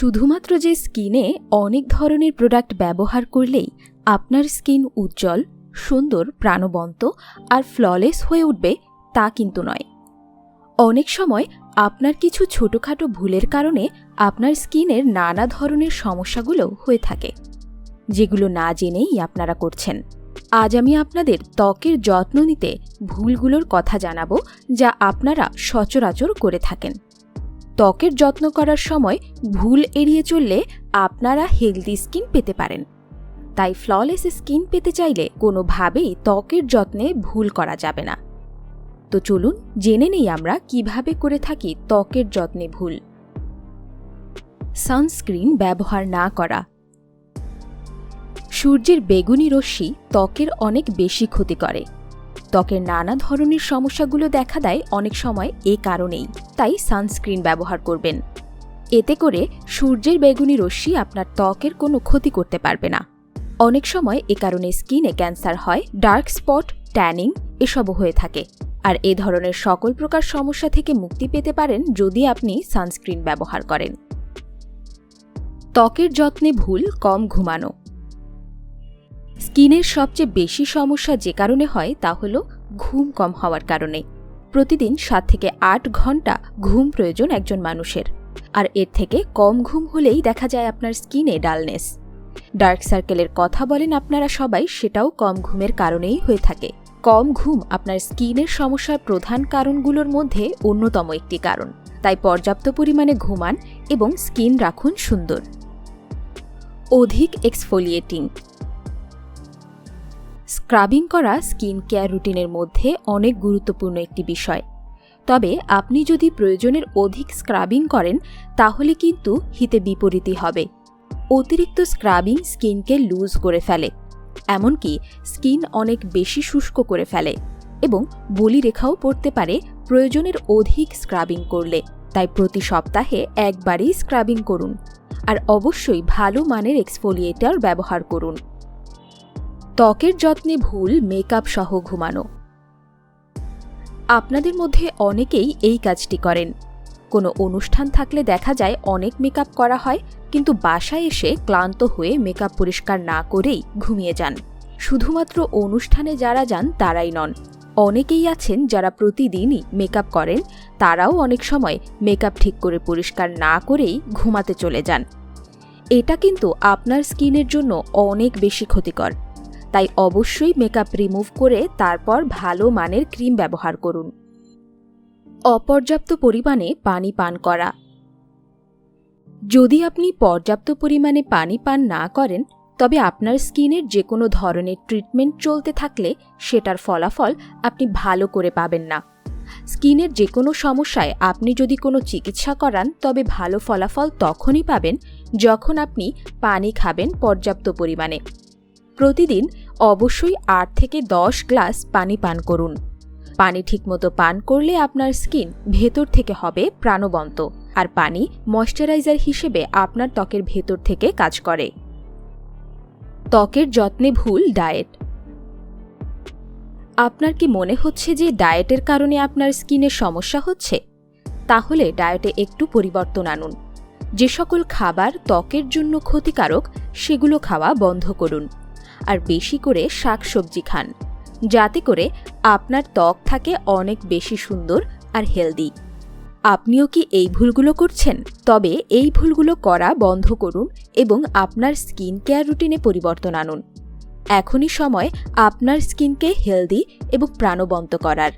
শুধুমাত্র যে স্কিনে অনেক ধরনের প্রোডাক্ট ব্যবহার করলেই আপনার স্কিন উজ্জ্বল, সুন্দর, প্রাণবন্ত আর ফ্ললেস হয়ে উঠবে তা কিন্তু নয়। অনেক সময় আপনার কিছু ছোটোখাটো ভুলের কারণে আপনার স্কিনের নানা ধরনের সমস্যাগুলো হয়ে থাকে, যেগুলো না জেনেই আপনারা করছেন। আজ আমি আপনাদের ত্বকের যত্ন নিতে ভুলগুলোর কথা জানাব যা আপনারা সচরাচর করে থাকেন। ত্বকের যত্ন করার সময় ভুল এড়িয়ে চললে আপনারা হেলদি স্কিন পেতে পারেন। তাই ফ্ললেস স্কিন পেতে চাইলে কোনোভাবেই ত্বকের যত্নে ভুল করা যাবে না। তো চলুন জেনে নেই আমরা কীভাবে করে থাকি ত্বকের যত্নে ভুল। সানস্ক্রিন ব্যবহার না করা। সূর্যের বেগুনি রশ্মি ত্বকের অনেক বেশি ক্ষতি করে। ত্বকের নানা ধরনের সমস্যাগুলো দেখা দেয় অনেক সময় এ কারণেই। তাই সানস্ক্রিন ব্যবহার করবেন। এতে করে সূর্যের বেগুনি রশ্মি আপনার ত্বকের কোনো ক্ষতি করতে পারবে না। অনেক সময় এ কারণে স্কিনে ক্যান্সার হয়, ডার্ক স্পট, ট্যানিং এসবও হয়ে থাকে। আর এ ধরনের সকল প্রকার সমস্যা থেকে মুক্তি পেতে পারেন যদি আপনি সানস্ক্রিন ব্যবহার করেন। ত্বকের যত্নে ভুল, কম ঘুমানো। স্কিনের সবচেয়ে বেশি সমস্যা যে কারণে হয় তা হল ঘুম কম হওয়ার কারণে। প্রতিদিন সাত থেকে আট ঘণ্টা ঘুম প্রয়োজন একজন মানুষের। আর এর থেকে কম ঘুম হলেই দেখা যায় আপনার স্কিনে ডালনেস। ডার্ক সার্কেলের কথা বলেন আপনারা সবাই, সেটাও কম ঘুমের কারণেই হয়ে থাকে। কম ঘুম আপনার স্কিনের সমস্যার প্রধান কারণগুলোর মধ্যে অন্যতম একটি কারণ। তাই পর্যাপ্ত পরিমাণে ঘুমান এবং স্কিন রাখুন সুন্দর। অধিক এক্সফোলিয়েটিং স্ক্রাবিং করা স্কিন কেয়ার রুটিনের মধ্যে অনেক গুরুত্বপূর্ণ একটি বিষয়। তবে আপনি যদি প্রয়োজনের অধিক স্ক্রাবিং করেন, তাহলে কিন্তু হিতে বিপরীতই হবে। অতিরিক্ত স্ক্রাবিং স্কিনকে লুজ করে ফেলে, এমনকি স্কিন অনেক বেশি শুষ্ক করে ফেলে এবং বলিরেখাও পড়তে পারে প্রয়োজনের অধিক স্ক্রাবিং করলে। তাই প্রতি সপ্তাহে একবারই স্ক্রাবিং করুন, আর অবশ্যই ভালো মানের এক্সফোলিয়েটার ব্যবহার করুন। ত্বকের যত্নে ভুল মেকআপ সহ ঘুমানো। আপনাদের মধ্যে অনেকেই এই কাজটি করেন। কোনো অনুষ্ঠান থাকলে দেখা যায় অনেক মেকআপ করা হয়, কিন্তু বাসায় এসে ক্লান্ত হয়ে মেকআপ পরিষ্কার না করেই ঘুমিয়ে যান। শুধুমাত্র অনুষ্ঠানে যারা যান, তারাই নন। অনেকেই আছেন যারা প্রতিদিনই মেকআপ করেন, তারাও অনেক সময় মেকআপ ঠিক করে পরিষ্কার না করেই ঘুমাতে চলে যান। এটা কিন্তু আপনার স্কিনের জন্য অনেক বেশি ক্ষতিকর। তাই অবশ্যই মেকআপ রিমুভ করে তারপর ভালো মানের ক্রিম ব্যবহার করুন। অপর্যাপ্ত পরিমাণে পানি পান করা। যদি আপনি পর্যাপ্ত পরিমাণে পানি পান না করেন, তবে আপনার স্কিনের যে কোনো ধরনের ট্রিটমেন্ট চলতে থাকলে সেটার ফলাফল আপনি ভালো করে পাবেন না। স্কিনের যে কোনো সমস্যায় আপনি যদি কোনো চিকিৎসা করান, তবে ভালো ফলাফল তখনই পাবেন যখন আপনি পানি খাবেন পর্যাপ্ত পরিমাণে। প্রতিদিন অবশ্যই আট থেকে দশ গ্লাস পানি পান করুন। পানি ঠিকমতো পান করলে আপনার স্কিন ভেতর থেকে হবে প্রাণবন্ত, আর পানি ময়শ্চারাইজার হিসেবে আপনার ত্বকের ভেতর থেকে কাজ করে। ত্বকের যত্নে ভুল ডায়েট। আপনার কি মনে হচ্ছে যে ডায়েটের কারণে আপনার স্কিনের সমস্যা হচ্ছে? তাহলে ডায়েটে একটু পরিবর্তন আনুন। যে সকল খাবার ত্বকের জন্য ক্ষতিকারক, সেগুলো খাওয়া বন্ধ করুন। আর বেশি করে শাকসবজি খান। যাতে করে আপনার ত্বক থাকে অনেক বেশি সুন্দর আর হেলদি। আপনিও কি এই ভুলগুলো করছেন? তবে এই ভুলগুলো করা বন্ধ করুন এবং আপনার স্কিন কেয়ার রুটিনে পরিবর্তন আনুন। এখনই সময় আপনার স্কিনকে হেলদি এবং প্রাণবন্ত করার।